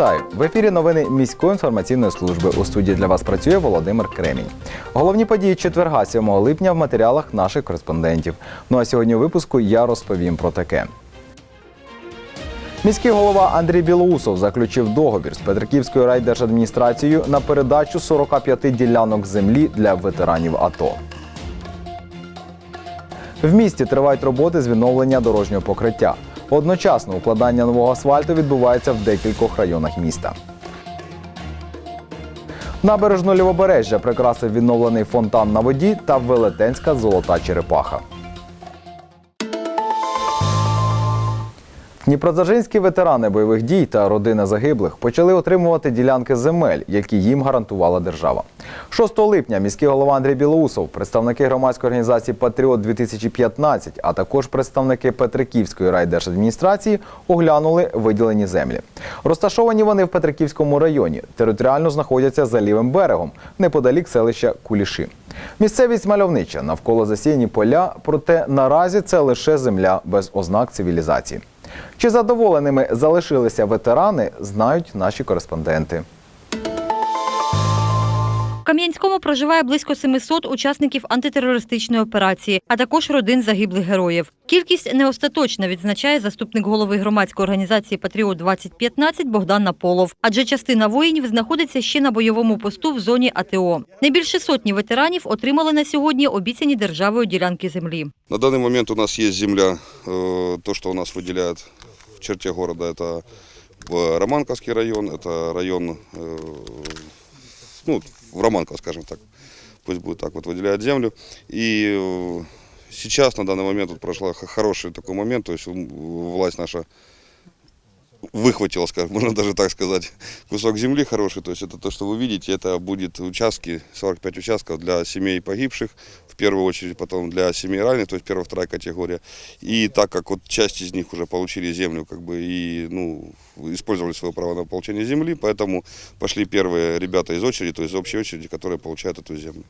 Вітаю! В ефірі новини міської інформаційної служби. У студії для вас працює Володимир Кремінь. Головні події четверга 7 липня в матеріалах наших кореспондентів. Ну а сьогодні у випуску я розповім про таке. Міський голова Андрій Білоусов заключив договір з Петриківською райдержадміністрацією на передачу 45 ділянок землі для ветеранів АТО. В місті тривають роботи з відновлення дорожнього покриття. Одночасно укладання нового асфальту відбувається в декількох районах міста. Набережну Лівобережжя прикрасив відновлений фонтан на воді та велетенська золота черепаха. Дніпродзержинські ветерани бойових дій та родини загиблих почали отримувати ділянки земель, які їм гарантувала держава. 6 липня міський голова Андрій Білоусов, представники громадської організації Патріот 2015 а також представники Петриківської райдержадміністрації оглянули виділені землі. Розташовані вони в Петриківському районі. Територіально знаходяться за лівим берегом, неподалік селища Куліші. Місцевість мальовнича, навколо засіяні поля, проте наразі це лише земля без ознак цивілізації. Чи задоволеними залишилися ветерани, знають наші кореспонденти. В Кам'янському проживає близько 700 учасників антитерористичної операції, а також родин загиблих героїв. Кількість не остаточна, відзначає заступник голови громадської організації Патріот 2015 Богдан Наполов. Адже частина воїнів знаходиться ще на бойовому посту в зоні АТО. Не більше сотні ветеранів отримали на сьогодні обіцяні державою ділянки землі. На данный момент у нас есть земля, э, то, что у нас выделяют в черте города, это в Романковский район, это район, э, ну, в Романков, скажем так, пусть будет так вот, выделяют землю. И э, сейчас, на данный момент, вот прошла х- хороший такой момент, то есть м, власть наша выхватила, скажем, можно даже так сказать, кусок земли хороший. То есть это то, что вы видите, это будет участки, 45 участков для семей погибших, в первую очередь, потом для семей раненых, то есть первая, вторая категория. И так как вот часть из них уже получили землю, как бы, и, ну, использовали свое право на получение земли, поэтому пошли первые ребята из очереди, то есть из общей очереди, которые получают эту землю.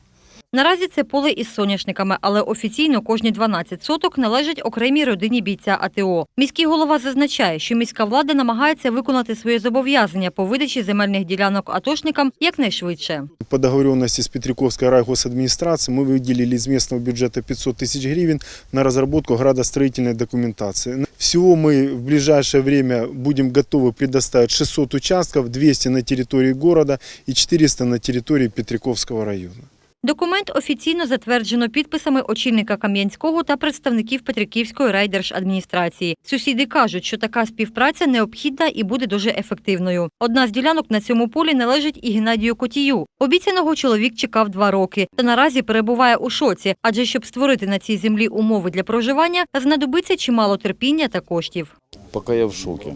Наразі це поле із соняшниками, але офіційно кожні 12 соток належать окремій родині бійця АТО. Міський голова зазначає, що міська влада намагається виконати свої зобов'язання по видачі земельних ділянок атошникам якнайшвидше. По договоренности с Петриковской райгосадминистрацией мы выделили из местного бюджета 500 тысяч гривен на разработку градостроительной документации. Всего мы в ближайшее время будем готовы предоставить 600 участков, 200 на территории города и 400 на территории Петриковского района. Документ офіційно затверджено підписами очільника Кам'янського та представників Петриківської райдержадміністрації. Сусіди кажуть, що така співпраця необхідна і буде дуже ефективною. Одна з ділянок на цьому полі належить і Геннадію Котію. Обіцяного чоловік чекав два роки та наразі перебуває у шоці, адже щоб створити на цій землі умови для проживання, знадобиться чимало терпіння та коштів. Пока я в шоке,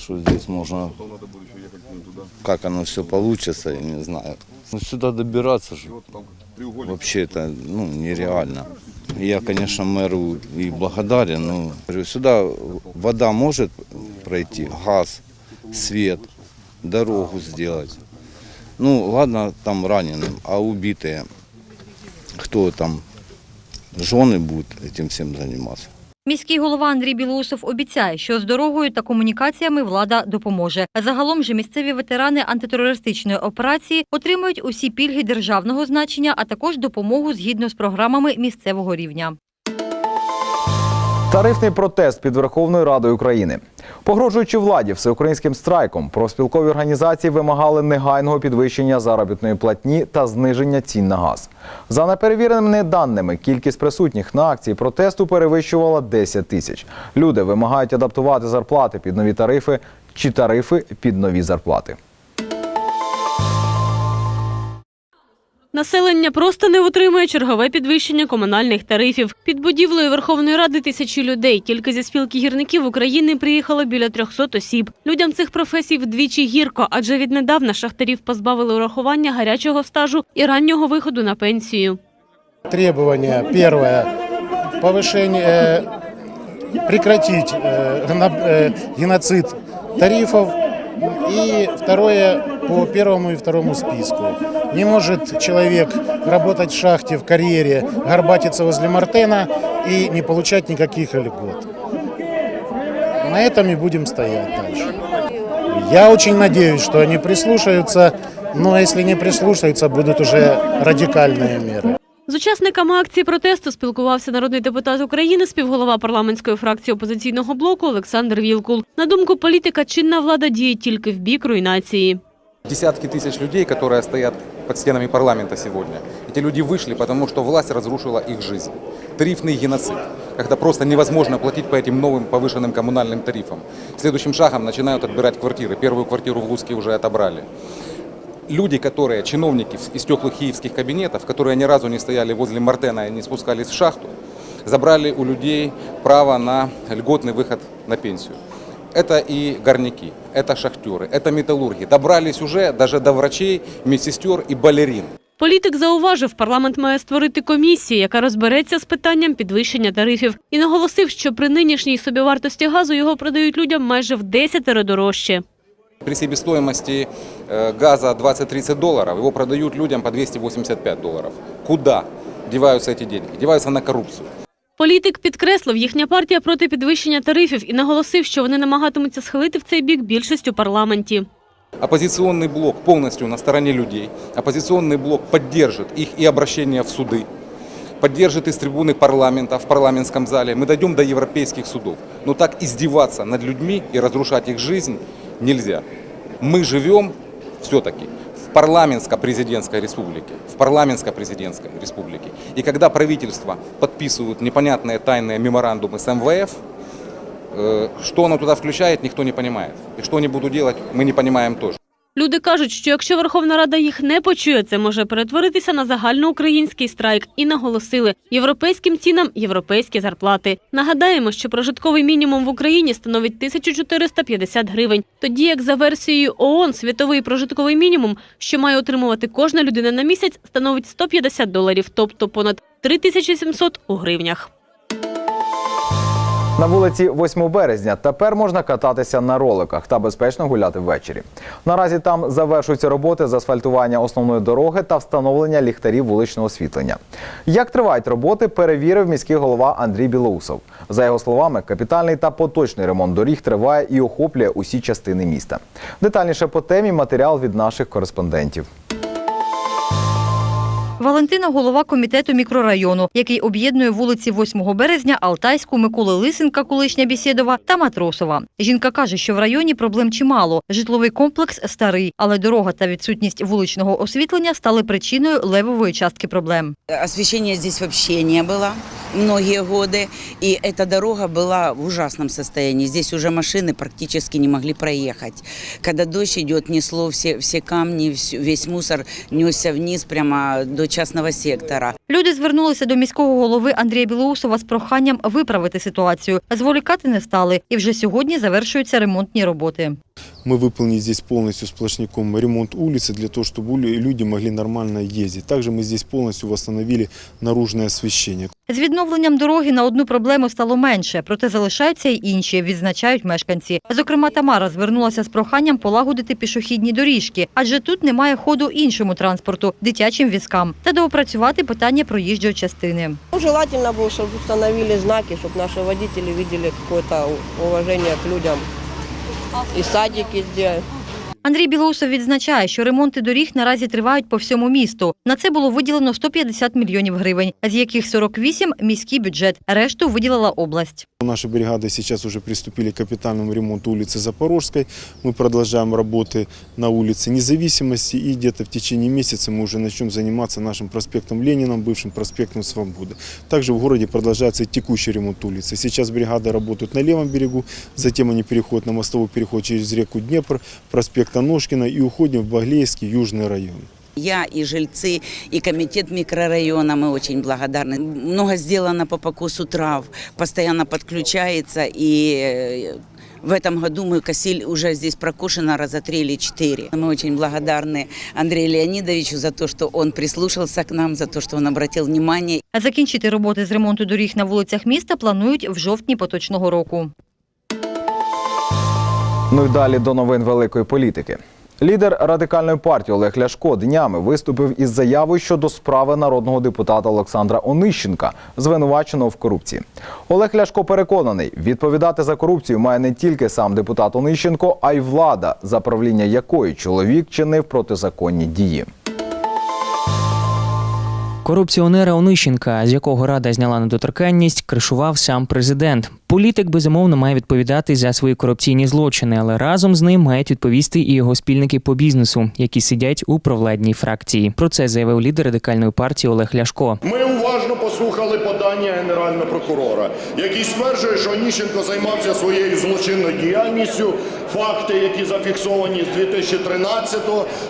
что здесь можно, как оно все получится, я не знаю. Ну, сюда добираться же вообще это ну, нереально. Я, конечно, мэру и благодарен, но говорю, сюда вода может пройти, газ, свет, дорогу сделать. Ну, ладно, там раненым, а убитые, кто там, жены будут этим всем заниматься. Міський голова Андрій Білоусов обіцяє, що з дорогою та комунікаціями влада допоможе. Загалом же місцеві ветерани антитерористичної операції отримують усі пільги державного значення, а також допомогу згідно з програмами місцевого рівня. Тарифний протест під Верховною Радою України. Погрожуючи владі всеукраїнським страйком, профспілкові організації вимагали негайного підвищення заробітної платні та зниження цін на газ. За неперевіреними даними, кількість присутніх на акції протесту перевищувала 10 тисяч. Люди вимагають адаптувати зарплати під нові тарифи чи тарифи під нові зарплати. Населення просто не витримує чергове підвищення комунальних тарифів. Під будівлею Верховної Ради тисячі людей. Тільки зі спілки гірників України приїхало біля 300 осіб. Людям цих професій вдвічі гірко, адже віднедавна шахтарів позбавили урахування гарячого стажу і раннього виходу на пенсію. Требование первое – повышение, э, прекратить э, гено- э, геноцид тарифов. И второе – по первому и второму списку. Не может человек работать в шахте, в карьере, горбатиться возле Мартена и не получать никаких льгот. На этом и будем стоять дальше. Я очень надеюсь, что они прислушаются, но если не прислушаются, будут уже радикальные меры. З учасниками акції протесту спілкувався народний депутат України, співголова парламентської фракції опозиційного блоку Олександр Вілкул. На думку політика, чинна влада діє тільки в бік руйнації. Десятки тысяч людей, которые стоят под стенами парламента сегодня. Эти люди вышли, потому что власть разрушила их жизнь. Тарифный геноцид, когда просто невозможно платить по этим новым повышенным коммунальным тарифам. Следующим шагом начинают отбирать квартиры. Первую квартиру в Луске уже отобрали. Люди, которые, чиновники из теплых киевских кабинетов, которые ни разу не стояли возле Мартена и не спускались в шахту, забрали у людей право на льготный выход на пенсию. Это и горняки, это шахтеры, это металлурги. Добрались уже даже до врачей, медсестер и балерин. Політик зауважив, парламент має створити комісію, яка розбереться з питанням підвищення тарифів, і наголосив, що при нинішній собівартості газу його продають людям майже в десятеро дорожче. При себестоимости э, газа 20-30 долларов его продают людям по 285 долларов. Куда деваются эти деньги? Деваются на коррупцию. Політик підкреслив, їхня партія проти підвищення тарифів і наголосив, що вони намагатимуться схилити в цей бік більшість у парламенті. Оппозиционный блок полностью на стороне людей. Оппозиционный блок поддержит их и обращение в суды, поддержит из трибуны парламента в парламентском зале. Мы дойдем до европейских судов. Но так издеваться над людьми и разрушать их жизнь нельзя. Мы живем все-таки в парламентско-президентской республике. В парламентско-президентской республике. И когда правительство подписывают непонятные тайные меморандумы с МВФ, э, что оно туда включает, никто не понимает. И что они будут делать, мы не понимаем тоже. Люди кажуть, що якщо Верховна Рада їх не почує, це може перетворитися на загальноукраїнський страйк. І наголосили – європейським цінам – європейські зарплати. Нагадаємо, що прожитковий мінімум в Україні становить 1450 гривень, тоді як за версією ООН світовий прожитковий мінімум, що має отримувати кожна людина на місяць, становить 150 доларів, тобто понад 3700 у гривнях. На вулиці 8 березня тепер можна кататися на роликах та безпечно гуляти ввечері. Наразі там завершуються роботи з асфальтування основної дороги та встановлення ліхтарів вуличного освітлення. Як тривають роботи, перевірив міський голова Андрій Білоусов. За його словами, капітальний та поточний ремонт доріг триває і охоплює усі частини міста. Детальніше по темі матеріал від наших кореспондентів. Валентина – голова комітету мікрорайону, який об'єднує вулиці 8 березня, Алтайську, Миколи Лисенка, колишня Бісєдова та Матросова. Жінка каже, що в районі проблем чимало. Житловий комплекс старий, але дорога та відсутність вуличного освітлення стали причиною левової частки проблем. Освітлення тут взагалі не было многие годы, и эта дорога была в ужасном состоянии. Здесь уже машины практически не могли проехать. Когда дождь идет, несло все, все камни, всю- весь мусор несся вниз прямо до частного сектора. Люди звернулися до міського голови Андрія Білоусова з проханням виправити ситуацію. Зволікати не стали, і вже сьогодні завершуються ремонтні роботи. Мы выполнили здесь полностью сплошняком ремонт улицы для того, чтобы ули- люди могли нормально ездить. Также мы здесь полностью восстановили наружное освещение. З відновленням дороги на одну проблему стало менше, проте залишаються й інші, відзначають мешканці. Зокрема, Тамара звернулася з проханням полагодити пішохідні доріжки, адже тут немає ходу іншому транспорту, дитячим візкам, та доопрацювати питання проїжджої частини. Ну, желательно было, чтобы установили знаки, чтобы наши водители видели какое-то у- уважение к людям. И садики сделать. Андрій Білоусов відзначає, що ремонти доріг наразі тривають по всьому місту. На це було виділено 150 мільйонів гривень, з яких 48 – міський бюджет, решту виділила область. Наши бригады сейчас уже приступили к капитальному ремонту улицы Запорожской. Мы продолжаем работы на улице Независимости и где-то в течение месяца мы уже начнем заниматься нашим проспектом Ленина, бывшим проспектом Свободы. Также в городе продолжается и текущий ремонт улицы. Сейчас бригады работают на левом берегу, затем они переходят на мостовой переход через реку Днепр, проспект Аношкина и уходим в Баглейский южный район. Я и жильцы, и комитет микрорайона, мы очень благодарны. Много сделано по покосу трав, постоянно подключается, и э, в этом году мы косили, уже здесь прокушено раза три или четыре. Мы очень благодарны Андрею Леонидовичу за то, что он прислушался к нам, за то, что он обратил внимание А закінчити роботи з ремонту доріг на вулицях міста планують в жовтні поточного року. Ну і далі до новин великої політики. Лідер радикальної партії Олег Ляшко днями виступив із заявою щодо справи народного депутата Олександра Онищенка, звинуваченого в корупції. Олег Ляшко переконаний, відповідати за корупцію має не тільки сам депутат Онищенко, а й влада, за правління якої чоловік чинив протизаконні дії. Корупціонера Онищенка, з якого рада зняла недоторканність, кришував сам президент. Політик безумовно має відповідати за свої корупційні злочини, але разом з ним мають відповісти і його спільники по бізнесу, які сидять у провладній фракції. Про це заявив лідер радикальної партії Олег Ляшко. Ми уважно послухали подання генерального прокурора, який стверджує, що Оніщенко займався своєю злочинною діяльністю. Факти, які зафіксовані з 2013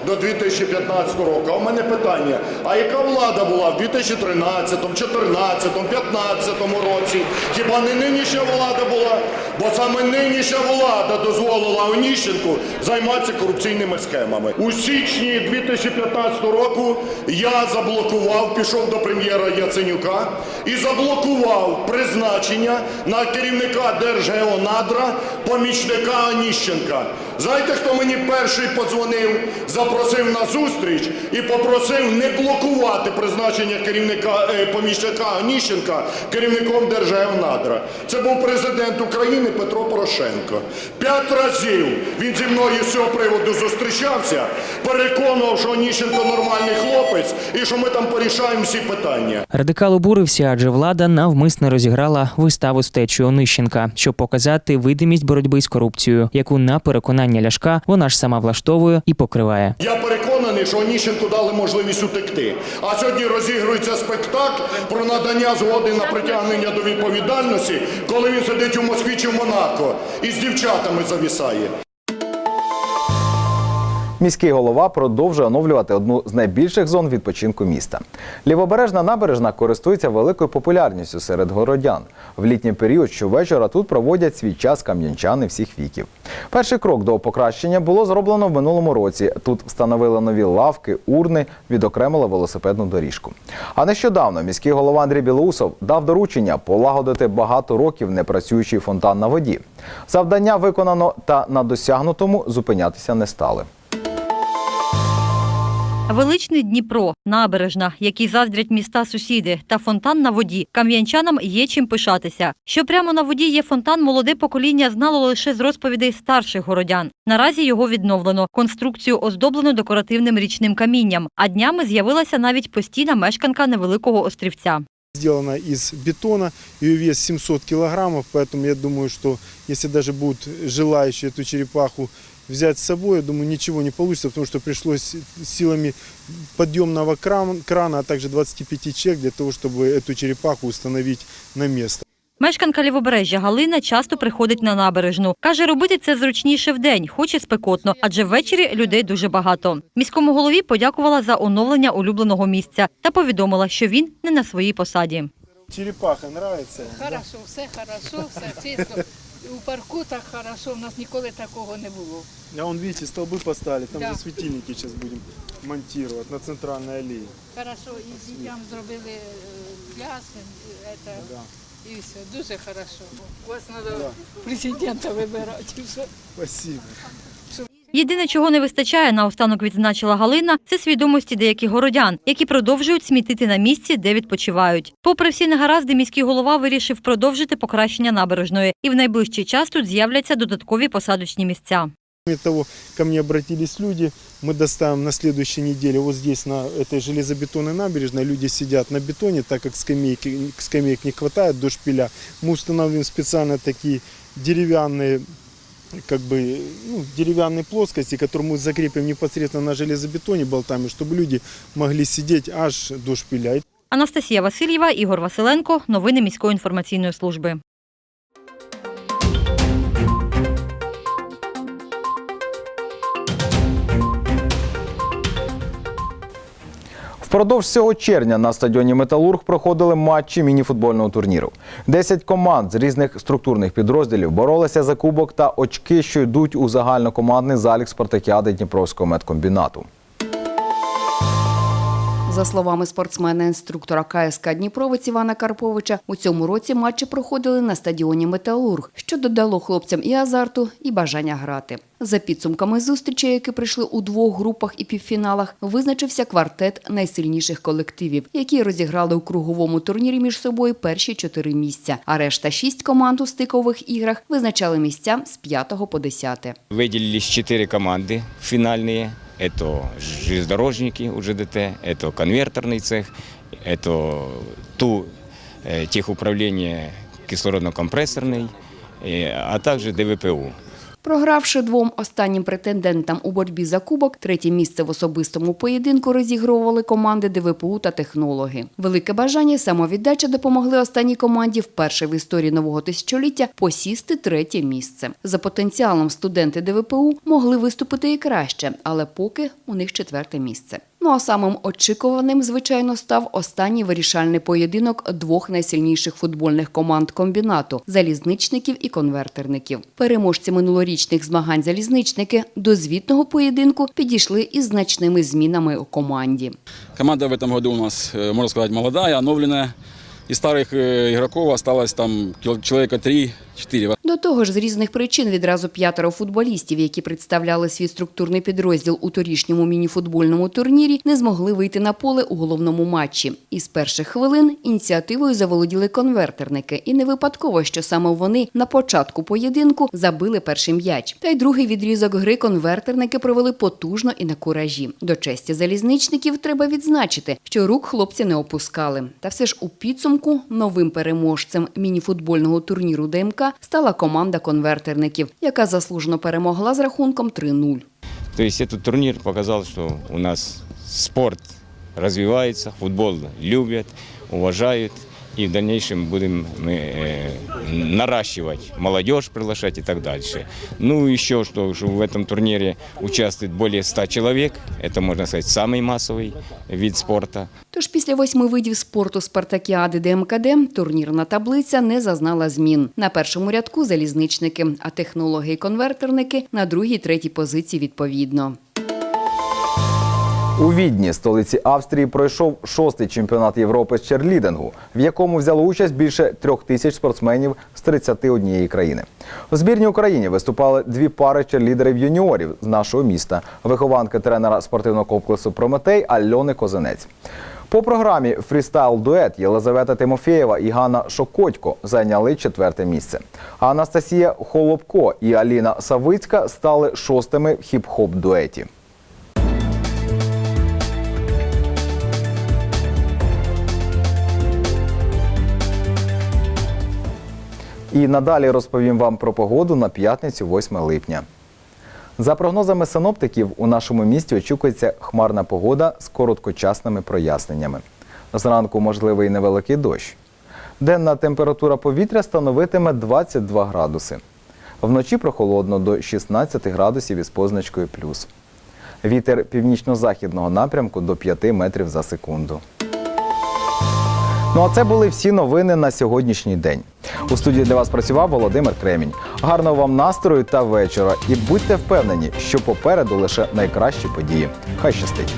до 2015 року. А у мене питання: а яка влада була в 2013, 2014, 2015 році? Хіба не нинішня влада була? Бо саме нинішня влада дозволила Оніщенку займатися корупційними схемами. У січні 2015 року я заблокував, пішов до прем'єра Яценюка і заблокував призначення на керівника Держгеонадра помічника Оніщенка. Знаєте, хто мені перший подзвонив, запросив на зустріч і попросив не блокувати призначення керівника е, помічника Оніщенка керівником Держгеонадра. Це був президент України Петро Порошенко. П'ять разів він зі мною з цього приводу зустрічався, переконував, що Оніщенко нормальний хлопець і що ми там порішаємо всі питання. Радикал обурився, адже влада навмисно розіграла виставу з течою Онищенка, щоб показати видимість боротьби з корупцією, яку на переконання Ляшка вона ж сама влаштовує і покриває. Я переконаний, що Оніщенку дали можливість утекти. А сьогодні розігрується спектакль про надання згоди на притягнення до відповідальності, коли він сидить у Москві чи в Монако і з дівчатами завісає. Міський голова продовжує оновлювати одну з найбільших зон відпочинку міста. Лівобережна набережна користується великою популярністю серед городян. В літній період щовечора тут проводять свій час кам'янчани всіх віків. Перший крок до покращення було зроблено в минулому році. Тут встановили нові лавки, урни, відокремили велосипедну доріжку. А нещодавно міський голова Андрій Білоусов дав доручення полагодити багато років непрацюючий фонтан на воді. Завдання виконано та на досягнутому зупинятися не стали. Величний Дніпро, набережна, які заздрять міста сусіди, та фонтан на воді. Кам'янчанам є чим пишатися. Що прямо на воді є фонтан, молоде покоління знало лише з розповідей старших городян. Наразі його відновлено. Конструкцію оздоблено декоративним річним камінням. А днями з'явилася навіть постійна мешканка невеликого острівця. Сделана из бетона, ее вес 700 килограммов, поэтому я думаю, что если даже будут желающие эту черепаху взять с собой, я думаю, ничего не получится, потому что пришлось силами подъемного кран- крана, а также 25 человек для того, чтобы эту черепаху установить на место. Мешканка Лівобережжя Галина часто приходить на набережну. Каже, робити це зручніше вдень, хоч і спекотно, адже ввечері людей дуже багато. Міському голові подякувала за оновлення улюбленого місця та повідомила, що він не на своїй посаді. Черепаха нравится? Хорошо, все хорошо, все чисто. У парку так хорошо, у нас ніколи такого не було. А вон, видите, столбы поставили, там Да. же светильники сейчас будем монтировать на центральной аллее. Хорошо, і дітям зробили е, пляж, е, это, Да. і все, дуже хорошо. вас треба президента вибирати. і все. Спасибо. Єдине, чого не вистачає, наостанок відзначила Галина, це свідомості деяких городян, які продовжують смітити на місці, де відпочивають. Попри всі негаразди, міський голова вирішив продовжити покращення набережної, і в найближчий час тут з'являться додаткові посадочні місця. Кроме того, ко мне обратились люди, мы доставим на следующей неделе, вот здесь на этой железобетонной набережной, люди сидят на бетоне, так как скамейки, скамеек не хватает до шпиля, мы установим специально такие деревянные как бы ну, деревянные плоскости, которые мы закрепим непосредственно на железобетоне болтами, чтобы люди могли сидеть аж до шпиля. Анастасія Васильєва, Ігор Василенко. Новини міської інформаційної служби. Впродовж цього червня на стадіоні Металург проходили матчі мініфутбольного турніру. Десять команд з різних структурних підрозділів боролися за кубок та очки, що йдуть у загальнокомандний залік спартакіади Дніпровського медкомбінату. За словами спортсмена-інструктора КСК Дніпровець Івана Карповича, у цьому році матчі проходили на стадіоні Металург, що додало хлопцям і азарту, і бажання грати. За підсумками зустрічей, які прийшли у двох групах і півфіналах, визначився квартет найсильніших колективів, які розіграли у круговому турнірі між собою перші чотири місця. А решта шість команд у стикових іграх визначали місця з 5 по 10. Выделились четыре команды финальные. Это железнодорожники УЖДТ, это конвертерный цех, это ту э, техуправление кислородно-компрессорный, э, а также ДВПУ. Програвши двом останнім претендентам у боротьбі за кубок, третє місце в особистому поєдинку розігрували команди ДВПУ та технологи. Велике бажання самовіддача допомогли останній команді вперше в історії нового тисячоліття посісти третє місце. За потенціалом студенти ДВПУ могли виступити і краще, але поки у них четверте місце. Ну а самим очікуваним, звичайно, став останній вирішальний поєдинок двох найсильніших футбольних команд комбінату залізничників і конвертерників. Переможці минулорічних змагань залізничники до звітного поєдинку підійшли із значними змінами у команді. Команда в этом году у нас, э, можно сказать, молодая, обновленная. Из старых э, игроков осталось там кил- человека 3-4. До того ж, з різних причин відразу п'ятеро футболістів, які представляли свій структурний підрозділ у торішньому мініфутбольному турнірі, не змогли вийти на поле у головному матчі. І з перших хвилин ініціативою заволоділи конвертерники. І не випадково, що саме вони на початку поєдинку забили перший м'яч. Та й другий відрізок гри конвертерники провели потужно і на куражі. До честі залізничників треба відзначити, що рук хлопці не опускали. Та все ж у підсумку новим переможцем мініфутбольного турніру ДМК стала команда конвертерників, яка заслужено перемогла з рахунком 3-0. Тобто цей турнір показав, що у нас спорт розвивається, футбол люблять, уважают. И в дальнейшем будем мы э, наращивать молодежь, приглашать и так дальше. Ну, еще что, что в этом турнире участвует более 100 человек. Это, можно сказать, самый массовый вид спорта. Тож після восьми видів спорту спартакіади ДМКД турнірна таблиця не зазнала змін. На першому рядку залізничники, а технологи і конвертерники на другій третій позиції відповідно. У Відні, столиці Австрії, пройшов шостий чемпіонат Європи з черлідингу, в якому взяло участь більше трьох тисяч спортсменів з 31 країни. У збірній Україні виступали дві пари черлідерів юніорів з нашого міста, вихованки тренера спортивного комплексу Прометей Альони Козинець. По програмі фрістайл-дует Єлизавета Тимофєєва і Ганна Шокотько зайняли четверте місце. А Анастасія Холопко і Аліна Савицька стали шостими в хіп-хоп дуеті. І надалі розповім вам про погоду на п'ятницю, 8 липня. За прогнозами синоптиків, у нашому місті очікується хмарна погода з короткочасними проясненнями. Зранку можливий невеликий дощ. Денна температура повітря становитиме 22 градуси. Вночі прохолодно до 16 градусів із позначкою плюс. Вітер північно-західного напрямку до 5 метрів за секунду. Ну а це були всі новини на сьогоднішній день. У студії для вас працював Володимир Кремінь. Гарного вам настрою та вечора. І будьте впевнені, що попереду лише найкращі події. Хай щастить!